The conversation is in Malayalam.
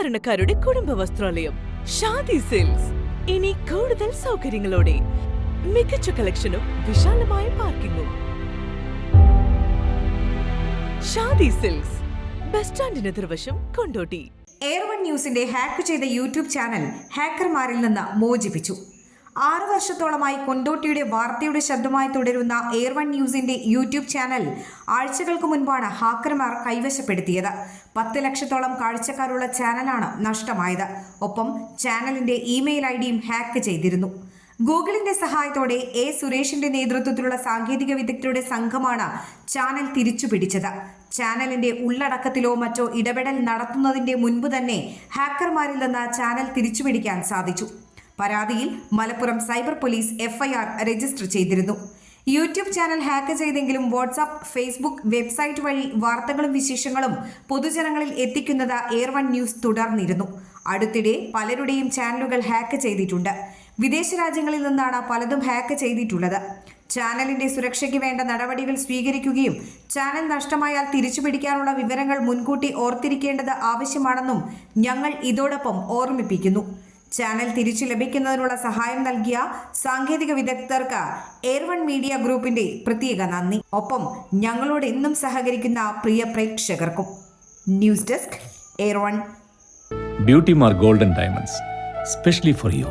സാധാരണക്കാരുടെ കുടുംബ വസ്ത്രാലയം ഷാദി സെയിൽസ് ഇനി കൂടുതൽ സൗകര്യങ്ങളോടെ മികച്ച കളക്ഷനും വിശാലമായ പാർക്കിംഗും ഷാദി സിൽക്സ് ബസ് സ്റ്റാൻഡിന് എതിർവശം കൊണ്ടോട്ടി. എയർ വൺ ന്യൂസിന്റെ ഹാക്ക് ചെയ്ത യൂട്യൂബ് ചാനൽ ഹാക്കർമാരിൽ നിന്ന് മോചിപ്പിച്ചു. ആറു വർഷത്തോളമായി കൊണ്ടോട്ടിയുടെ വാർത്തയുടെ ശബ്ദമായി തുടരുന്ന എയർ വൺ ന്യൂസിന്റെ യൂട്യൂബ് ചാനൽ ആഴ്ചകൾക്ക് മുൻപാണ് ഹാക്കർമാർ കൈവശപ്പെടുത്തിയത്. പത്ത് ലക്ഷത്തോളം കാഴ്ചക്കാരുള്ള ചാനലാണ് നഷ്ടമായത്. ഒപ്പം ചാനലിന്റെ ഇമെയിൽ ഐ ഹാക്ക് ചെയ്തിരുന്നു. ഗൂഗിളിന്റെ സഹായത്തോടെ എ സുരേഷിന്റെ നേതൃത്വത്തിലുള്ള സാങ്കേതിക വിദഗ്ധരുടെ സംഘമാണ് ചാനൽ തിരിച്ചുപിടിച്ചത്. ചാനലിന്റെ ഉള്ളടക്കത്തിലോ മറ്റോ ഇടപെടൽ നടത്തുന്നതിന്റെ മുൻപ് തന്നെ ഹാക്കർമാരിൽ നിന്ന് ചാനൽ തിരിച്ചുപിടിക്കാൻ സാധിച്ചു. പരാതിയിൽ Malappuram cyber police FIR register ചെയ്തിരുന്നു. യൂട്യൂബ് ചാനൽ ഹാക്ക് ചെയ്തെങ്കിലും വാട്സാപ്പ് ഫേസ്ബുക്ക് വെബ്സൈറ്റ് വഴി വാർത്തകളും വിശേഷങ്ങളും പൊതുജനങ്ങളിൽ എത്തിക്കുന്നത് എയർ വൺ ന്യൂസ് തുടർന്നിരുന്നു. അടുത്തിടെ പലരുടെയും ചാനലുകൾ ഹാക്ക് ചെയ്തിട്ടുണ്ട്. വിദേശ രാജ്യങ്ങളിൽ നിന്നാണ് പലതും ഹാക്ക് ചെയ്തിട്ടുള്ളത്. ചാനലിന്റെ സുരക്ഷയ്ക്ക് വേണ്ട നടപടികൾ സ്വീകരിക്കുകയും ചാനൽ നഷ്ടമായാൽ തിരിച്ചുപിടിക്കാനുള്ള വിവരങ്ങൾ മുൻകൂട്ടി ഓർത്തിരിക്കേണ്ടത് ആവശ്യമാണെന്നും ഞങ്ങൾ ഇതോടൊപ്പം ഓർമ്മിപ്പിക്കുന്നു. ചാനൽ തിരിച്ചു ലഭിക്കുന്നതിനുള്ള സഹായം നൽകിയ സാങ്കേതിക വിദഗ്ധർക്ക് എയർ വൺ മീഡിയ ഗ്രൂപ്പിന്റെ പ്രത്യേക നന്ദി. ഒപ്പം ഞങ്ങളോട് എന്നും സഹകരിക്കുന്ന പ്രിയ പ്രേക്ഷകർക്കും. News desk air one. Beauty Mar golden diamonds specially for you.